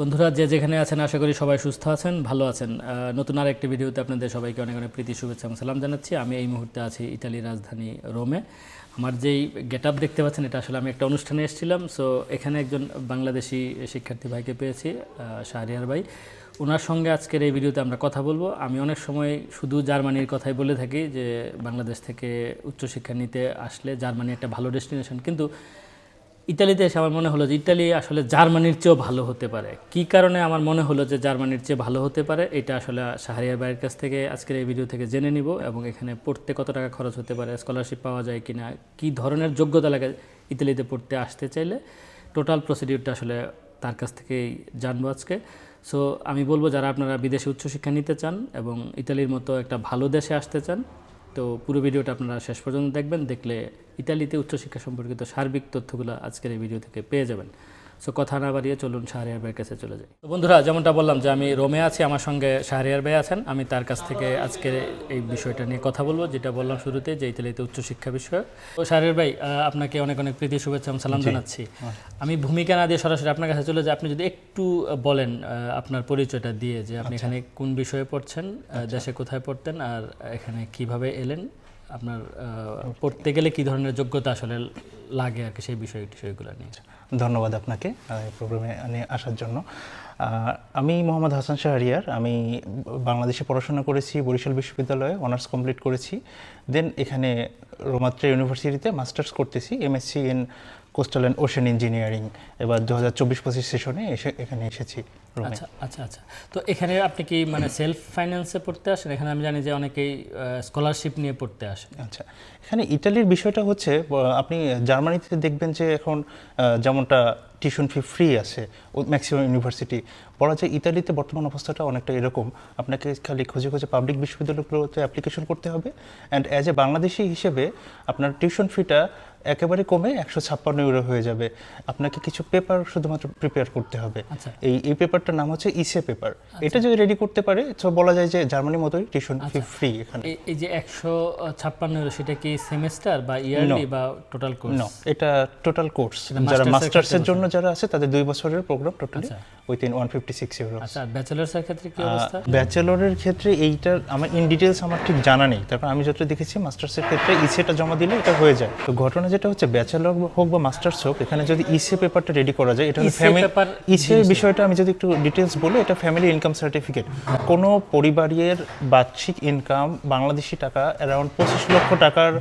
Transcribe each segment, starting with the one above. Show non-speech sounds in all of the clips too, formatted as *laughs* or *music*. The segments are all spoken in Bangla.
বন্ধুরা, যে যেখানে আছেন, আশা করি সবাই সুস্থ আছেন, ভালো আছেন। নতুন আরেকটি ভিডিওতে আপনাদের সবাইকে অনেক অনেক প্রীতি, শুভেচ্ছা এবং সালাম জানাচ্ছি। আমি এই মুহূর্তে আছি ইতালির রাজধানী রোমে। আমার যেই গেট আপ দেখতে পাচ্ছেন, এটা আসলে আমি একটা অনুষ্ঠানে এসেছিলাম। সো এখানে একজন বাংলাদেশি শিক্ষার্থী ভাইকে পেয়েছি শাহরিয়ার ভাই। ওনার সঙ্গে আজকের এই ভিডিওতে আমরা কথা বলব। আমি অনেক সময় শুধু জার্মানির কথাই বলে থাকি যে, বাংলাদেশ থেকে উচ্চশিক্ষা নিতে আসলে জার্মানি একটা ভালো ডেস্টিনেশন। কিন্তু ইতালিতে এসে আমার মনে হলো যে ইতালি আসলে জার্মানির চেয়েও ভালো হতে পারে। কি কারণে আমার মনে হলো যে জার্মানির চেয়ে ভালো হতে পারে, এটা আসলে শাহরিয়ার ভাইয়ের কাছ থেকে আজকের এই ভিডিও থেকে জেনে নিব এবং এখানে পড়তে কত টাকা খরচ হতে পারে স্কলারশিপ পাওয়া যায় কি না কী ধরনের যোগ্যতা লাগে ইতালিতে পড়তে আসতে চাইলে। টোটাল প্রসিডিউরটা আসলে তার কাছ থেকেই জানব আজকে। সো আমি বলব যারা আপনারা বিদেশে উচ্চশিক্ষা নিতে চান এবং ইতালির মতো একটা ভালো দেশে আসতে চান, তো পুরো ভিডিওটা আপনারা শেষ পর্যন্ত দেখবেন, দেখলে ইতালিতে উচ্চশিক্ষা সম্পর্কিত সার্বিক তথ্যগুলো আজকের এই ভিডিও থেকে পেয়ে যাবেন। সো কথা না বাড়িয়ে চলুন শাহরিয়ার ভাইয়ের কাছে চলে যাই। তো বন্ধুরা যেমনটা বললাম যে আমি রোমে আছি আমার সঙ্গে শাহরিয়ার ভাই আছেন। আমি তার কাছ থেকে আজকের এই বিষয়টা নিয়ে কথা বলব যেটা বললাম শুরুতে যে ইতালিতে উচ্চশিক্ষা বিষয়। তো শাহরিয়ার ভাই আপনাকে অনেক অনেক প্রীতি শুভেচ্ছা সালাম জানাচ্ছি। আমি ভূমিকা না দিয়ে সরাসরি আপনার কাছে চলে যাই। আপনি যদি একটু বলেন আপনার পরিচয়টা দিয়ে যে আপনি এখানে কোন বিষয়ে পড়ছেন আহ, দেশে কোথায় পড়তেন আর এখানে কীভাবে এলেন। আপনার পড়তে গেলে কি ধরনের যোগ্যতা আসলে লাগে আর কি সেই বিষয়, বিষয়গুলো নিয়ে? ধন্যবাদ আপনাকে প্রোগ্রামে আসার জন্য। আমি মোহাম্মদ হাসান শাহরিয়ার, আমি বাংলাদেশে পড়াশোনা করেছি, বরিশাল বিশ্ববিদ্যালয়ে অনার্স কমপ্লিট করেছি, দেন এখানে রোমাত্রা ইউনিভার্সিটিতে মাস্টার্স করতেছি, MSc in coastal and ocean engineering এবার দু হাজার চব্বিশ পঁচিশ সেশনে এসে এখানে এসেছি আচ্ছা আচ্ছা আচ্ছা। তো এখানে আপনি কি মানে সেলফ ফাইন্যান্সে পড়তে আসেন? এখানে আমি জানি যে অনেকেই স্কলারশিপ নিয়ে পড়তে আসেন। আচ্ছা এখানে ইটালির বিষয়টা হচ্ছে আপনি জার্মানিতে দেখবেন যে এখন যেমনটা টিউশন ফি ফ্রি আছে ম্যাক্সিমাম ইউনিভার্সিটি। বলা যায় ইতালিতে বর্তমান অবস্থাটা অনেকটা এরকম। আপনাকে খালি খুঁজে খুঁজে পাবলিক বিশ্ববিদ্যালয়গুলোতে অ্যাপ্লিকেশন করতে হবে। অ্যান্ড অ্যাজ এ বাংলাদেশি হিসেবে আপনার টিউশন ফিটা একেবারে কমে একশো ছাপ্পান্ন ইউরো হয়ে যাবে। আপনাকে কিছু পেপার শুধুমাত্র প্রিপেয়ার করতে হবে। আচ্ছা। এই এই পেপারটার নাম হচ্ছে ইসে পেপার এটা যদি রেডি করতে পারে তো বলা যায় যে জার্মানির মতোই টিউশন ফি ফ্রি এখানে। এই- যে একশো ছাপ্পান্ন euro, সেটা কি সেমেস্টার বা ইয়ারলি বা টোটাল কোর্স এটা টোটাল কোর্স যারা মাস্টার্সের জন্য যারা আছে তাদের দুই বছরের প্রোগ্রাম টোটালি আচ্ছা। Within one fifty six euro আচ্ছা ব্যাচেলার্স এর ক্ষেত্রে কি অবস্থা? ব্যাচেলরের ক্ষেত্রে এইটার আমার ইন ডিটেলস আমার ঠিক জানা নেই। তারপর আমি যতটা দেখেছি মাস্টার্সের ক্ষেত্রে ইসেটা জমা দিলে এটা হয়ে যায়। তো ঘটনা যেটা হচ্ছে ব্যাচেলর হোক বা মাস্টার্স হোক এখানে যদি ইসে পেপারটা রেডি করা যায় এটা ফ্যামিলি ইসে বিষয়টা আমি যদি একটু ডিটেলস বলি এটা ফ্যামিলি ইনকাম সার্টিফিকেট কোনো পরিবারের বার্ষিক ইনকাম বাংলাদেশি টাকা অ্যারাউন্ড পঁচিশ লক্ষ টাকার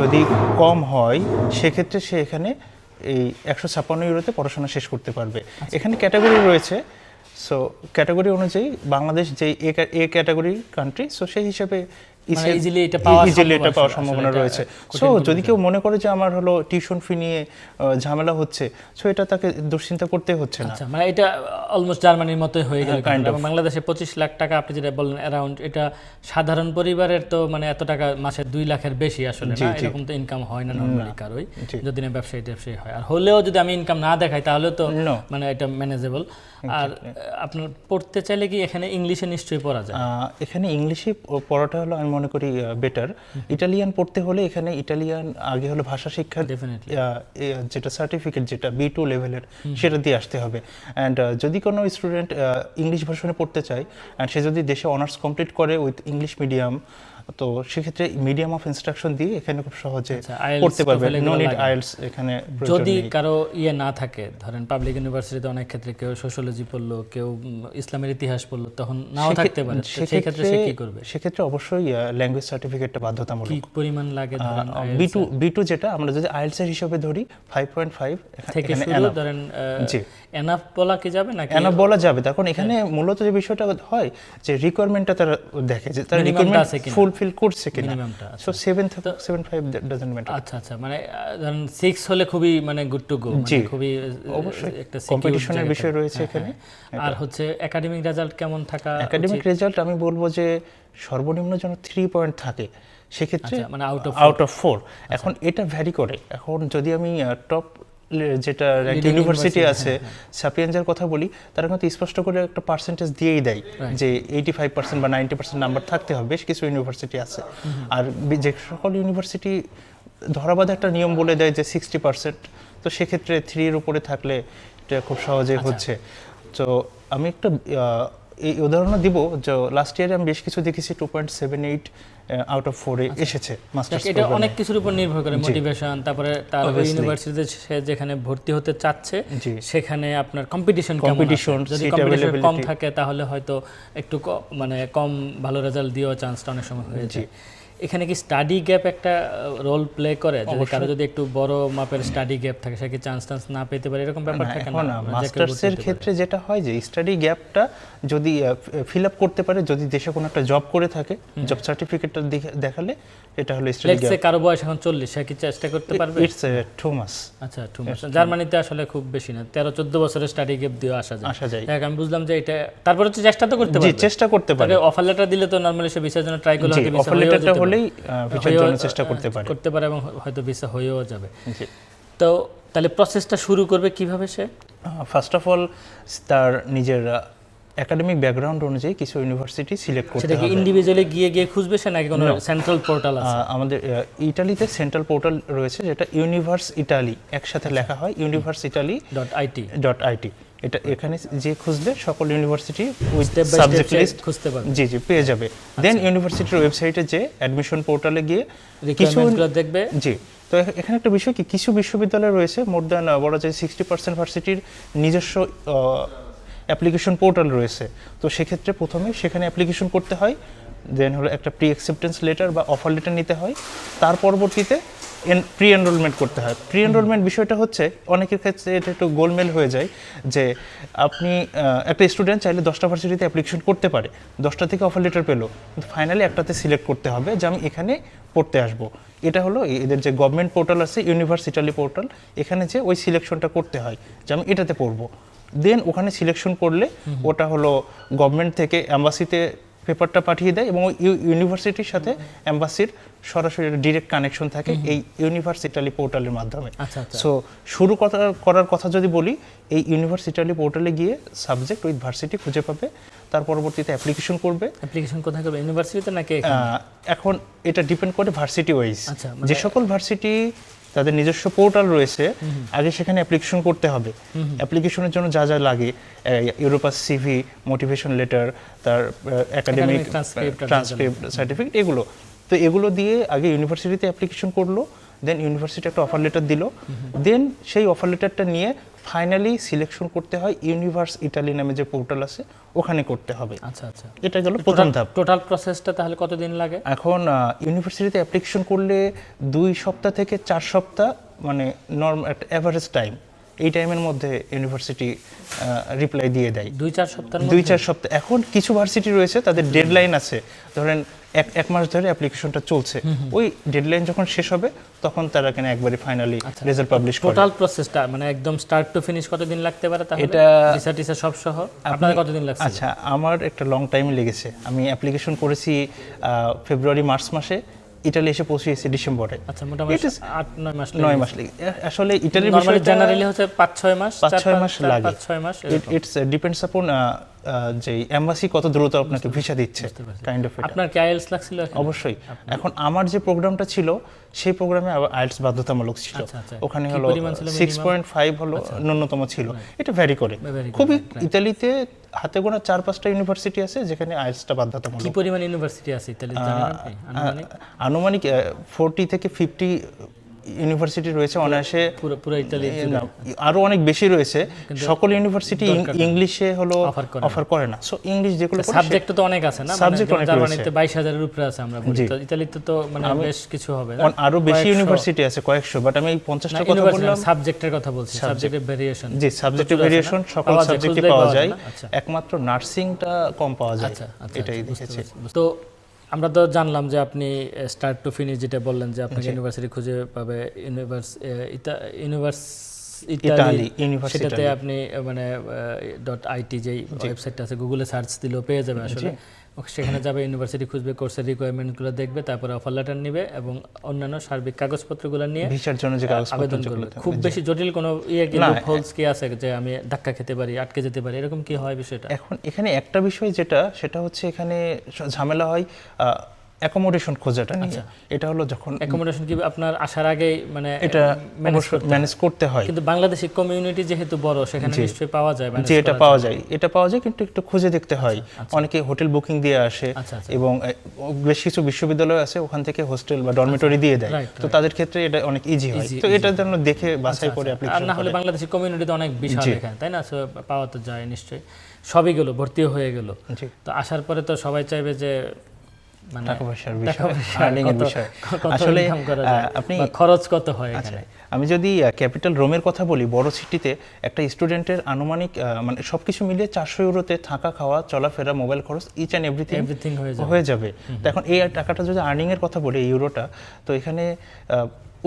যদি কম হয় সেক্ষেত্রে সে এখানে এই একশো ছাপ্পান্ন ইউরোতে পড়াশোনা শেষ করতে পারবে। এখানে ক্যাটাগরি রয়েছে। সো ক্যাটাগরি অনুযায়ী বাংলাদেশ যেই এ ক্যা- এ ক্যাটাগরি কান্ট্রি সো সেই হিসেবে মানে এটা পাওয়ার ইজিলি এটা পাওয়ার সম্ভাবনা রয়েছে। সো যদি কেউ মনে করে যে আমার হলো টিউশন ফি নিয়ে ঝামেলা হচ্ছে সো এটা তাকে দুশ্চিন্তা করতে হচ্ছে না। আচ্ছা মানে এটা অলমোস্ট জার্মানির মতোই হয়ে গেল এবং বাংলাদেশে পঁচিশ লাখ টাকা আপনি যেটা বললেন অ্যারাউন্ড এটা সাধারণ পরিবারের তো মানে এত টাকা মাসে দুই লাখের বেশি আসলে না? এরকম তো ইনকাম হয় না নর্মালি কারোই। যদি না ব্যবসায়ী ট্যাবসায়ী হয়। আর হলেও যদি আমি ইনকাম না দেখাই তাহলে তো মানে এটা ম্যানেজেবল আর আপনার পড়তে চাইলে কি এখানে ইংলিশে নিশ্চয়ই পড়া যায়? এখানে ইংলিশে পড়াটা হলো আমি মনে করি বেটার ইটালিয়ান পড়তে হলে এখানে ইটালিয়ান আগে হলো ভাষা শিক্ষার এ, যেটা সার্টিফিকেট যেটা বি টু লেভেলের সেটা দিয়ে আসতে হবে। অ্যান্ড যদি কোনো স্টুডেন্ট ইংলিশ ভার্সনে পড়তে চায় অ্যান্ড সে যদি দেশে অনার্স কমপ্লিট করে উইথ ইংলিশ মিডিয়াম তো সেক্ষেত্রে মিডিয়াম অফ ইনস্ট্রাকশন দিয়ে এখানে খুব সহজে আচ্ছা, পড়তে পারবে। No need. আইএলস এখানে যদি কারও ইয়ে না থাকে ধরেন পাবলিক ইউনিভার্সিটিতে অনেক ক্ষেত্রে কেউ সোশ্যোলজি পড়ল কেউ ইসলামের ইতিহাস পড়ল তখন নাও থাকতে পারে। সেই ক্ষেত্রে সে কি করবে? সেক্ষেত্রে অবশ্যই ল্যাঙ্গুয়েজ সার্টিফিকেটটা বাধ্যতামূলক। কি পরিমাণ লাগে ধরেন বি টু বি টু যেটা আমরা যদি আইএলস এর হিসাবে ধরি ফাইভ পয়েন্ট ফাইভ থেকে শুরু ধরেন জি। এনাফ বলা কি যাবে নাকি এনা বলা যাবে। তখন এখানে মূলত যে বিষয়টা হয় যে রিকোয়ারমেন্টটা তারা দেখে যে তারা রিকোয়ারমেন্ট আছে কিনা? ফুলফিল করছে কিনা? সো ডাজেন্ট ম্যাটার আচ্ছা আচ্ছা মানে ধরেন হলে খুবই মানে গুড টু গো জি। খুবই অবশ্যই। একটা কম্পিটিশনের বিষয় রয়েছে হ্যাঁ, এখানে। হ্যাঁ। আর হচ্ছে একাডেমিক রেজাল্ট কেমন থাকা একাডেমিক রেজাল্ট আমি বলব যে সর্বনিম্ন যেন থ্রি পয়েন্ট থাকে সেক্ষেত্রে আচ্ছা, মানে out of out of four এখন এটা ভ্যারি করে। এখন যদি আমি টপ যেটা ইউনিভার্সিটি আছে সাপিয়েন্সের কথা বলি তারা কিন্তু স্পষ্ট করে একটা পার্সেন্টেজ দিয়েই দেয় যে এইটি ফাইভ পার্সেন্ট বা নাইনটি পার্সেন্ট নাম্বার থাকতে হবে বেশ কিছু ইউনিভার্সিটি আছে। আর যে সকল ইউনিভার্সিটি ধরাবাধা একটা নিয়ম বলে দেয় যে সিক্সটি পার্সেন্ট তো সেক্ষেত্রে থ্রির উপরে থাকলে এটা খুব সহজে হচ্ছে। তো আমি একটা এই উদাহরণ দিব যে লাস্ট ইয়ারে আমি বেশ কিছু দেখেছি two point seven eight out of ফোরে এসেছে মাস্টার্স এটা অনেক কিছুর উপর নির্ভর করে মোটিভেশন তারপরে তার. ইউনিভার্সিটিতে সে যেখানে ভর্তি হতে চাচ্ছে সেখানে আপনার কম্পিটিশন কম্পিটিশন যদি কম্পিটিশন কম থাকে তাহলে হয়তো একটু মানে কম ভালো রেজাল্ট দিয়েও চান্সটা অনেক সময় হয়ে যায়। এখানে কি স্টাডি গ্যাপ একটা রোল প্লে করে? যদি কারও যদি একটু বড় মাপের স্টাডি গ্যাপ থাকে সে কি চান্স টান্স না পেতে পারে? এরকম ব্যাপার থাকে না? মানে যে কেউ মাস্টার্সের ক্ষেত্রে যেটা হয় যে স্টাডি গ্যাপটা যদি ফিল আপ করতে পারে যদি দেশে কোনো একটা জব করে থাকে জব সার্টিফিকেটটা দেখালে এটা হলো স্টাডি Let's say কারও বয়স এখন চল্লিশ সে কি চেষ্টা করতে পারবে? ইটস টু মাস আচ্ছা টু মাস জার্মানিতে আসলে খুব বেশি না তেরো চোদ্দ বছরের স্টাডি গ্যাপ দিয়ে আসা যায়। আসা যায়। আমি বুঝলাম যে এটা তারপরে তো চেষ্টা তো করতে জি পারবে। চেষ্টা করতে পারে অফার লেটার দিলে তো নরমালি সে ভিসার জন্য ট্রাই করলে জি অফার লেটারটা। হলেই ভিসার জন্য চেষ্টা করতে পারে। করতে পারে এবং হয়তো ভিসা হয়েও যাবে। তো তাহলে প্রসেসটা শুরু করবে কীভাবে সে? ফার্স্ট অফ অল তার নিজের একাডেমিক ব্যাকগ্রাউন্ড অনুযায়ী কিছু ইউনিভার্সিটি সিলেক্ট করতে হবে। ইন্ডিভিজুয়ালি গিয়ে গিয়ে খুঁজবে সে নাকি কোনো সেন্ট্রাল পোর্টাল আছে? আমাদের আহ, ইটালিতে সেন্ট্রাল পোর্টাল রয়েছে যেটা ইউনিভার্স ইটালি একসাথে লেখা হয় universitaly dot IT dot IT এটা এখানে যে খুঁজলে সকল ইউনিভার্সিটি সাবজেক্ট লিস্ট খুঁজতে পারবে। জি জি পেয়ে যাবে। দেন ইউনিভার্সিটির ওয়েবসাইটে যে অ্যাডমিশন পোর্টালে গিয়ে কিছু দেখবে। জি তো এখানে একটা বিষয় কি? কিছু বিশ্ববিদ্যালয় রয়েছে মোর দ্যান বলা যায় সিক্সটি পার্সেন্ট ভার্সিটির নিজস্ব অ্যাপ্লিকেশন পোর্টাল রয়েছে। তো সেক্ষেত্রে প্রথমে সেখানে অ্যাপ্লিকেশন করতে হয় দেন হলো একটা প্রি অ্যাকসেপ্টেন্স লেটার বা অফার লেটার নিতে হয়। তার পরবর্তীতে প্রি এনরোলমেন্ট করতে হয়। প্রি এনরোলমেন্ট বিষয়টা হচ্ছে অনেকের ক্ষেত্রে এটা একটু গোলমেল হয়ে যায় যে আপনি একটা স্টুডেন্ট চাইলে দশটা ভার্সিটিতে অ্যাপ্লিকেশন করতে পারে। দশটা থেকে অফার লেটার পেল। কিন্তু ফাইনালি একটাতে সিলেক্ট করতে হবে যে আমি এখানে পড়তে আসব। এটা হলো এদের যে গভর্নমেন্ট পোর্টাল আছে ইউনিভার্সিটালি পোর্টাল এখানে যে ওই সিলেকশনটা করতে হয় যে আমি এটাতে পড়ব। দেন ওখানে সিলেকশন করলে ওটা হলো গভর্নমেন্ট থেকে অ্যাম্বাসিতে পেপারটা পাঠিয়ে দেয় এবং ওই ইউ- ইউনিভার্সিটির সাথে অ্যাম্বাসির সরাসরি ডিরেক্ট কানেকশন থাকে এই ইউনিভার্সিটালি পোর্টালের মাধ্যমে। আচ্ছা আচ্ছা। সো শুরু কথা করার কথা যদি বলি এই ইউনিভার্সিটালি পোর্টালে গিয়ে সাবজেক্ট উইথ ভার্সিটি খুঁজে পাবে তার পরবর্তীতে অ্যাপ্লিকেশন করবে। অ্যাপ্লিকেশন কোথায় করবে? ইউনিভার্সিটিতে নাকি এখন? এটা ডিপেন্ড করে ভার্সিটি ওয়াইজ। আচ্ছা, যে সকল ভার্সিটি তাদের নিজস্ব পোর্টাল রয়েছে। আগে সেখানে অ্যাপ্লিকেশন করতে হবে। অ্যাপ্লিকেশনের জন্য যা যা লাগে ইউরোপাস সিভি মোটিভেশন লেটার তার একাডেমিক ট্রান্সক্রিপ্ট সার্টিফিকেট এগুলো। তো এগুলো দিয়ে আগে ইউনিভার্সিটিতে অ্যাপ্লিকেশন করল দেন ইউনিভার্সিটি একটা অফার লেটার দিল। দেন সেই অফার লেটারটা নিয়ে ফাইনালি সিলেকশন করতে হয় ইউনিভার্স ইটালি নামে যে পোর্টাল আছে ওখানে করতে হবে। আচ্ছা আচ্ছা। এটা গেল প্রথম ধাপ। টোটাল প্রসেসটা তাহলে কতদিন লাগে? এখন ইউনিভার্সিটিতে অ্যাপ্লিকেশন করলে দুই সপ্তাহ থেকে চার সপ্তাহ মানে নর্ম একটা অ্যাভারেজ টাইম এই টাইমের মধ্যে ইউনিভার্সিটি রিপ্লাই দিয়ে দেয়। দুই চার সপ্তাহ দুই চার সপ্তাহ এখন কিছু ভার্সিটি রয়েছে তাদের ডেডলাইন আছে। ধরেন এক এক মাস ধরে অ্যাপ্লিকেশনটা চলছে। ওই ডেডলাইন যখন শেষ হবে তখন তারা কেন একবারে ফাইনালি রেজাল্ট পাবলিশ করে? টোটাল প্রসেসটা মানে একদম স্টার্ট টু ফিনিশ কতদিন লাগতে পারে তাহলে? এটা- টিসা সব সহ? আপনার কতদিন লাগছে? আচ্ছা আমার একটা লং টাইম লেগেছে। আমি অ্যাপ্লিকেশন করেছি ফেব্রুয়ারি মার্চ মাসে। ইটালি এসে পৌঁছেছি ডিসেম্বরে আচ্ছা মোটামুটি It is- আট নয় মাস নয় মাস লেগে আসলে ইটালির বিষয়টা জেনারেলি হচ্ছে পাঁচ ছয় মাস পাঁচ চার ছয় পাঁচ- মাস লাগে। ছয় মাস। ইটস ডিপেন্ডস আপন যে এম্বাসি কত দ্রুত আপনাকে ভিসা দিচ্ছে কাইন্ড অফ আপনার কি আইএলস লাগছিল অবশ্যই। এখন আমার যে প্রোগ্রামটা ছিল সেই প্রোগ্রামে আবার আইএলটিএস বাধ্যতামূলক ছিল। আচ্ছা, আচ্ছা। ওখানে হলো সিক্স পয়েন্ট ফাইভ হলো ন্যূনতম ছিল। এটা ভ্যারি করে। খুবই. ইতালিতে হাতে গোনা চার পাঁচটা ইউনিভার্সিটি আছে যেখানে আইএলটিএসটা কি বাধ্যতামূলক পরিমাণ ইউনিভার্সিটি আছে ইতালি জানেন আপনি? আনুমানিক? আনুমানিক ফোরটি থেকে ফিফটি ইউনিভার্সিটি রয়েছে অনায়াসে পুরো ইতালি এ, না, আরও অনেক বেশি রয়েছে। সকল ইউনিভার্সিটি ইংলিশে হলো অফার করে না। সো ইংলিশ যেগুলো সাবজেক্ট তো অনেক আছে না? মানে Subject যেমন অনেক জার্মানিতে বাইশ হাজারের উপরে আছে আমরা বলি। তো ইতালিতে তো মানে বেশ কিছু হবে না? আরও বেশি ইউনিভার্সিটি আছে কয়েকশো বাট আমি এই পঞ্চাশটার কথা বললাম সাবজেক্টের কথা বলছি সাবজেক্টের ভেরিয়েশন জি সাবজেক্টের ভেরিয়েশন সকল সাবজেক্টে পাওয়া যায়? আচ্ছা। একমাত্র নার্সিংটা কম পাওয়া যায়। আচ্ছা আচ্ছা এটাই দেখেছি তো আমরা তো জানলাম যে আপনি স্টার্ট টু ফিনিশ যেটা বললেন যে আপনাকে ইউনিভার্সিটি খুঁজে পাবে ইউনিভার্স ইউনিভার্স সেটাতে আপনি মানে ডট আইটি যেই ওয়েবসাইটটা আছে গুগলে সার্চ দিলেও পেয়ে যাবে আসলে। সেখানে যাবে ইউনিভার্সিটি খুঁজবে কোর্সের রিকোয়ারমেন্টগুলো দেখবে তারপরে অফার লেটার নেবে এবং অন্যান্য সার্বিক কাগজপত্রগুলো নিয়ে ভিসার জন্য যে আবেদন করবে। খুব বেশি জটিল কোনো ইয়ে কি হোলস কি আছে যে আমি ধাক্কা খেতে পারি আটকে যেতে পারি এরকম কি হয় বিষয়টা? এখন এখানে একটা বিষয় যেটা সেটা হচ্ছে এখানে ঝামেলা হয় অ্যাকোমোডেশন খোঁজাটা নিয়ে। এটা হলো যখন অ্যাকোমোডেশন কি আপনার আসার আগেই মানে এটা ম্যানেজ করতে হয়? কিন্তু বাংলাদেশি কমিউনিটি যেহেতু বড় সেখানে নিশ্চয়ই পাওয়া যায় মানে যে এটা পাওয়া যায়। এটা পাওয়া যায় কিন্তু একটু খুঁজে দেখতে হয়। অনেকে হোটেল বুকিং দিয়ে আসে আচ্ছা, আচ্ছা। এবং বেশ কিছু বিশ্ববিদ্যালয় আছে ওখান থেকে হোস্টেল বা ডরমিটরি দিয়ে দেয়। তো তাদের ক্ষেত্রে এটা অনেক ইজি হয়। তো এটার জন্য দেখে বাছাই করে আর না হলে বাংলাদেশি কমিউনিটি তো অনেক বিশাল। এখানে তাই না? পাওয়া তো যায় নিশ্চয়ই। সবই গেল ভর্তিও হয়ে গেল। তো আসার পরে তো সবাই চাইবে যে মানে টাকা পয়সার বিষয় আর্নিং এর বিষয়। আসলে আপনি খরচ কত হয় আচ্ছা এখানে? আমি যদি ক্যাপিটাল রোমের কথা বলি বড় সিটিতে একটা স্টুডেন্টের আনুমানিক মানে সবকিছু মিলিয়ে চারশো ইউরোতে থাকা খাওয়া চলাফেরা মোবাইল খরচ ইচ অ্যান্ড এভরিথিং এভরিথিং হয়ে যাবে। তো এখন এই টাকাটা যদি আর্নিং এর কথা বলি এই ইউরোটা তো এখানে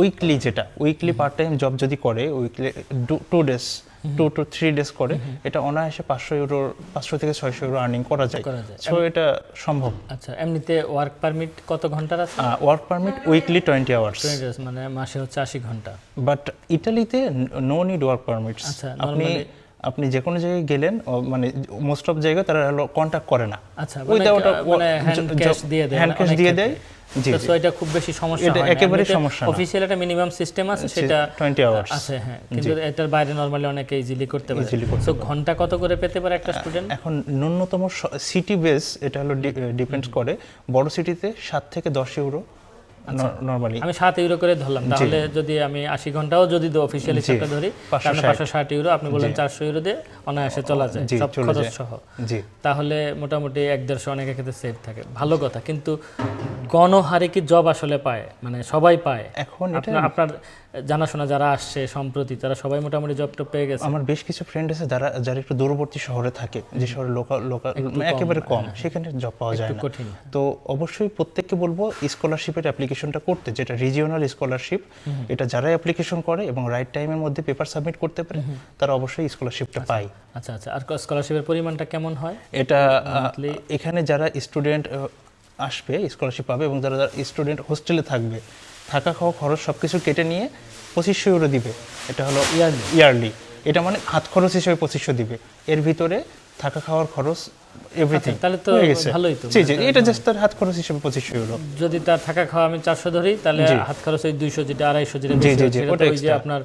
উইকলি যেটা উইকলি পার্ট টাইম জব যদি করে weekly two days two two three days করে এটা অনায়াসে পাঁচশো ইউরো পাঁচশো থেকে ছয়শো ইউরো আর্নিং করা যায়। সো এটা সম্ভব। আচ্ছা এমনিতে ওয়ার্ক পারমিট কত ঘণ্টার আছে? Work permit weekly twenty hours মানে মাসে হচ্ছে আশি ঘণ্টা। বাট ইটালিতে নো নিড ওয়ার্ক পারমিটস আচ্ছা, আপনি আপনি যে কোনো জায়গায় গেলেন মানে মোস্ট অফ জায়গায় তারা কন্ট্যাক্ট করে না। আচ্ছা a- মানে হ্যান্ড ক্যাশ দিয়ে দেয়। এটা খুব বেশি সমস্যা এটা হয় সমস্যা না। অফিসিয়াল একটা মিনিমাম সিস্টেম আছে সেটা টোয়েন্টি আওয়ার্স আছে হ্যাঁ। কিন্তু এটার বাইরে নরমালি অনেকে ইজিলি করতে পারে। সো ঘণ্টা কত করে পেতে পারে একটা স্টুডেন্ট এখন ন্যূনতম সিটি বেস এটা হলো ডিপেন্ড করে। বড় সিটিতে সাত থেকে দশ ইউরো। নর্মালি আমি সাত ইউরো করে ধরলাম। তাহলে যদি আমি আশি ঘন্টাও যদি অফিসিয়াল হিসাবটা ধরি তাহলে 560 পাঁচশো ষাট ইউরো আপনি বললেন চারশো ইউরো দিয়ে অনায়াসে চলা যায় সব খরচ সহ জি। তাহলে মোটামুটি এক দেড়শো অনেকের ক্ষেত্রে সেভ থাকে। ভালো কথা। কিন্তু গণহারে কি জব আসলে পায়? মানে সবাই পায়? এখন আপনার জানাশোনা যারা আসছে সম্প্রতি তারা সবাই মোটামুটি জব টপ পেয়ে গেছে? আমার বেশ কিছু ফ্রেন্ড আছে যারা যারা একটু দূরবর্তী শহরে থাকে যে শহরে লোকাল লোকাল একেবারে কম সেখানে জব পাওয়া যায় না। কঠিন। তো অবশ্যই প্রত্যেককে বলব স্কলারশিপের অ্যাপ্লিকেশনটা করতে যেটা রিজিওনাল স্কলারশিপ এটা যারা অ্যাপ্লিকেশন করে এবং রাইট টাইমের মধ্যে পেপার সাবমিট করতে পারে তারা অবশ্যই স্কলারশিপটা পায়। আচ্ছা আচ্ছা আর স্কলারশিপের পরিমাণটা কেমন হয়? এটা এখানে যারা স্টুডেন্ট আসবে স্কলারশিপ পাবে এবং যারা যারা স্টুডেন্ট হোস্টেলে থাকবে থাকা খাওয়া খরচ সব কিছু কেটে নিয়ে পঁচিশশো ইউরো দিবে। এটা হলো ইয়ারলি ইয়ারলি এটা মানে হাত খরচ হিসেবে পঁচিশশো দিবে। এর ভিতরে থাকা খাওয়ার খরচ এভরিথিং আচ্ছা, তাহলে তো ভালোই তো। জি জি এটা জাস্ট তার হাত খরচ হিসেবে পঁচিশশো ইউরো। যদি তার থাকা খাওয়া আমি চারশো ধরি তাহলে হাত খরচ ওই দুইশো যেটা আড়াইশো যেটা ওই যে আপনার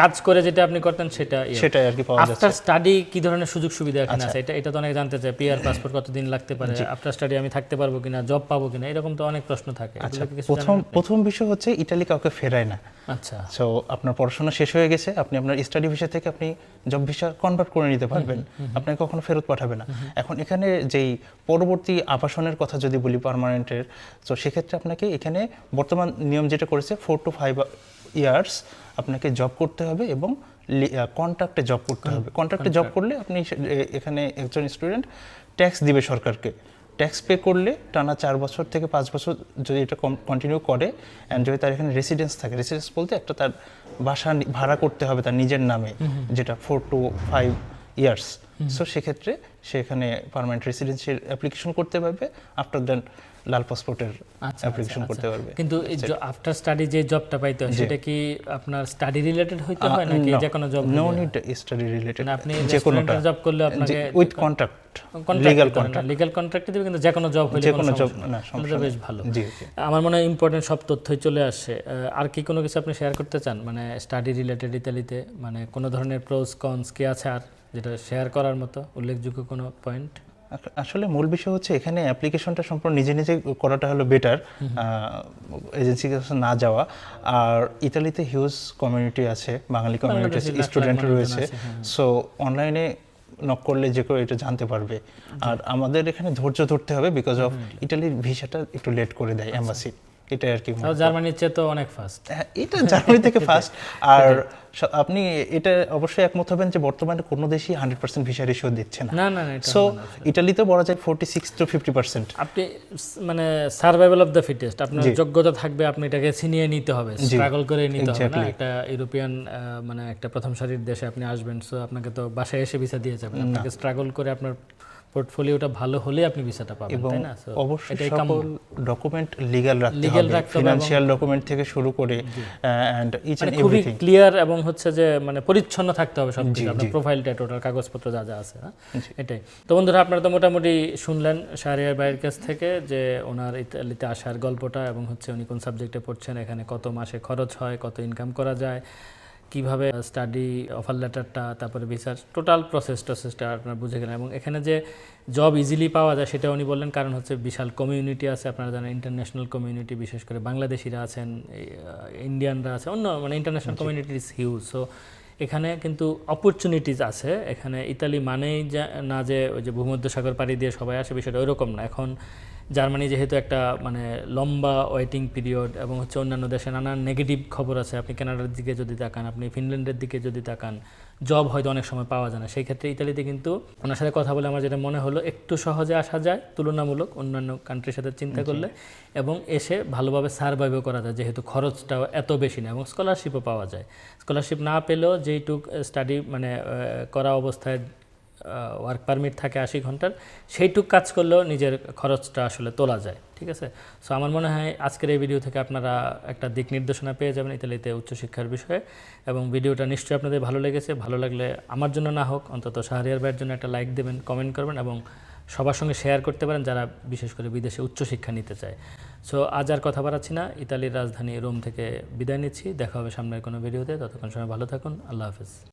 কাজ করে যেটা আপনি করতেন সেটা। সেটাই আর কি পাওয়া যাচ্ছে। আফটার স্টাডি কি ধরনের সুযোগ সুবিধা এখানে আচ্ছা। আছে? এটা এটা তো অনেক জানতে চায় পিআর পাসপোর্ট কতদিন লাগতে পারে? আফটার স্টাডি আমি থাকতে পারব কিনা জব পাবো কিনা এরকম তো অনেক প্রশ্ন থাকে। আচ্ছা প্রথম প্রথম বিষয় হচ্ছে ইটালি কাউকে ফেরায় না। আচ্ছা। সো আপনার পড়াশোনা শেষ হয়ে গেছে আপনি আপনার স্টাডি ভিসা থেকে আপনি জব ভিসা কনভার্ট করে নিতে পারবেন। আপনাকে কখনো ফেরত পাঠাবে না। এখন এখানে যেই পরবর্তী আবাসনের কথা যদি বলি পার্মানেন্টের তো সেক্ষেত্রে আপনাকে এখানে বর্তমান নিয়ম যেটা করেছে ফোর টু ফাইভ ইয়ার্স আপনাকে জব করতে হবে এবং কন্ট্রাক্টে জব করতে হবে। কন্ট্রাক্টে জব করলে আপনি এখানে একজন স্টুডেন্ট ট্যাক্স দিবে সরকারকে। ট্যাক্স পে করলে টানা চার বছর থেকে পাঁচ বছর যদি এটা কন্টিনিউ করে অ্যান্ড যদি তার এখানে রেসিডেন্স থাকে। রেসিডেন্স বলতে একটা তার বাসা ভাড়া করতে হবে তার নিজের নামে যেটা four to five years so সেক্ষেত্রে সে এখানে পার্মানেন্ট রেসিডেন্সির অ্যাপ্লিকেশন করতে পারবে। আফটার দেন লাল পাসপোর্টের আচ্ছা, অ্যাপ্লিকেশন করতে পারবে। কিন্তু আফটার স্টাডি যে জবটা পাইতে হয় সেটা কি আপনার স্টাডি রিলেটেড হইতে হয় নাকি যে কোনো job no need study related আপনি যে কোনোটা। জব করলে আপনাকে with contract legal contract legal কন্ট্রাক্টে দিবে কিন্তু যে কোনো জব হলে যে কোনো কোনো জব না সমস্যা। বেশ ভালো। জি আমার মনে হয় ইম্পর্টেন্ট সব তথ্যই চলে আসে। আর কি কোনো কিছু আপনি শেয়ার করতে চান? মানে স্টাডি রিলেটেড ইতালিতে মানে কোনো ধরনের প্রোস কনস কি আছে আর? যেটা শেয়ার করার মতো উল্লেখযোগ্য কোনো পয়েন্ট আসলে মূল বিষয় হচ্ছে এখানে অ্যাপ্লিকেশনটা সম্পূর্ণ নিজে নিজে করাটা হলো বেটার এজেন্সি কাছে না যাওয়া। আর ইতালিতে হিউজ কমিউনিটি আছে বাঙালি কমিউনিটি স্টুডেন্ট রয়েছে। সো অনলাইনে নক করলে যে কেউ এটা জানতে পারবে। আর আমাদের এখানে ধৈর্য ধরতে হবে বিকজ অফ ইটালির ভিসাটা একটু লেট করে দেয় অ্যাম্বাসি আর কি জার্মানির চেয়ে তো অনেক ফাস্ট হ্যাঁ, এটা জার্মানি থেকে *laughs* ফার্স্ট আর আপনি এটা অবশ্যই একমত হবেন যে বর্তমানে কোনো দেশই হান্ড্রেড পার্সেন্ট ভিসা রেশিও দিচ্ছে না। না না না সো ইটালিতে বলা যায় forty six to fifty percent আপনি মানে সার্ভাইভাল অফ দ্য ফিটেস্ট আপনার যোগ্যতা থাকবে আপনি এটাকে ছিনিয়ে নিতে হবে স্ট্রাগল করে নিতে হবে না। একটা ইউরোপিয়ান মানে একটা প্রথম সারির দেশে আপনি আসবেন সো আপনাকে তো বাসায় এসে ভিসা দিয়ে যাবেন। আপনাকে স্ট্রাগল করে আপনার পোর্টফোলিওটা ভালো হলে আপনি ভিসাটা পাবেন এবং তাই না? So, অবশ্যই সকল ডকুমেন্ট লিগ্যাল রাখতে হবে এবং- ফিনান্সিয়াল ডকুমেন্ট থেকে শুরু করে অ্যান্ড ইচ এন্ড খুবই এভরিথিং ক্লিয়ার এবং হচ্ছে যে মানে পরিচ্ছন্ন থাকতে হবে সব কিছু আপনার। প্রোফাইলটা টোটাল কাগজপত্র যা যা আছে হ্যাঁ? এটাই। তো বন্ধুরা আপনারা তো মোটামুটি শুনলেন শাহরিয়ার ভাইয়ের কাছ থেকে যে ওনার ইতালিতে আসার গল্পটা এবং হচ্ছে উনি কোন সাবজেক্টে পড়ছেন এখানে কত মাসে খরচ হয় কত ইনকাম করা যায় কীভাবে স্টাডি অফার লেটারটা তারপরে ভিসার টোটাল প্রসেস টসেসটা আপনারা বুঝে গেলেন। এবং এখানে যে জব ইজিলি পাওয়া যায় সেটা উনি বললেন কারণ হচ্ছে বিশাল কমিউনিটি আছে আপনারা জানেন ইন্টারন্যাশনাল কমিউনিটি বিশেষ করে বাংলাদেশিরা আছেন ইন্ডিয়ানরা আছে অন্য মানে international community is huge so এখানে কিন্তু অপরচুনিটিস আছে। এখানে ইতালি মানেই যা- না যে ওই যে ভূমধ্যসাগর পাড়ি দিয়ে সবাই আসে বিষয়টা ওইরকম না। এখন জার্মানি যেহেতু একটা মানে লম্বা ওয়েটিং পিরিয়ড এবং হচ্ছে অন্যান্য দেশে নানান নেগেটিভ খবর আছে। আপনি কানাডার দিকে যদি তাকান আপনি ফিনল্যান্ডের দিকে যদি তাকান জব হয়তো অনেক সময় পাওয়া যায় না। সেই ক্ষেত্রে ইতালিতে কিন্তু ওনার সাথে কথা বলে আমার যেটা মনে হলো একটু সহজে আসা যায় তুলনামূলক অন্যান্য কান্ট্রির সাথে চিন্তা করলে এবং এসে ভালোভাবে সার্ভাইভও করা যায় যেহেতু খরচটাও এত বেশি না এবং স্কলারশিপও পাওয়া যায়। স্কলারশিপ না পেলেও যেইটুক স্টাডি মানে করা অবস্থায় ওয়ার্ক পারমিট থাকে আশি ঘণ্টার, সেইটুক কাজ করলেও নিজের খরচটা আসলে তোলা যায়, ঠিক আছে? সো আমার মনে হয় আজকের এই ভিডিও থেকে আপনারা একটা দিক নির্দেশনা পেয়ে যাবেন ইতালিতে উচ্চশিক্ষার বিষয়ে এবং ভিডিওটা নিশ্চয়ই আপনাদের ভালো লেগেছে। ভালো লাগলে আমার জন্য না হোক, অন্তত শাহরিয়ার ভাইয়ের জন্য একটা লাইক দেবেন কমেন্ট করবেন এবং সবার সঙ্গে শেয়ার করতে পারেন যারা বিশেষ করে বিদেশে উচ্চশিক্ষা নিতে চায়। সো আজ আর কথা বাড়াচ্ছি না। ইতালির রাজধানী রোম থেকে বিদায় নিচ্ছি। দেখা হবে সামনের কোনো ভিডিওতে ততক্ষণ সময় ভালো থাকুন। আল্লাহ হাফেজ।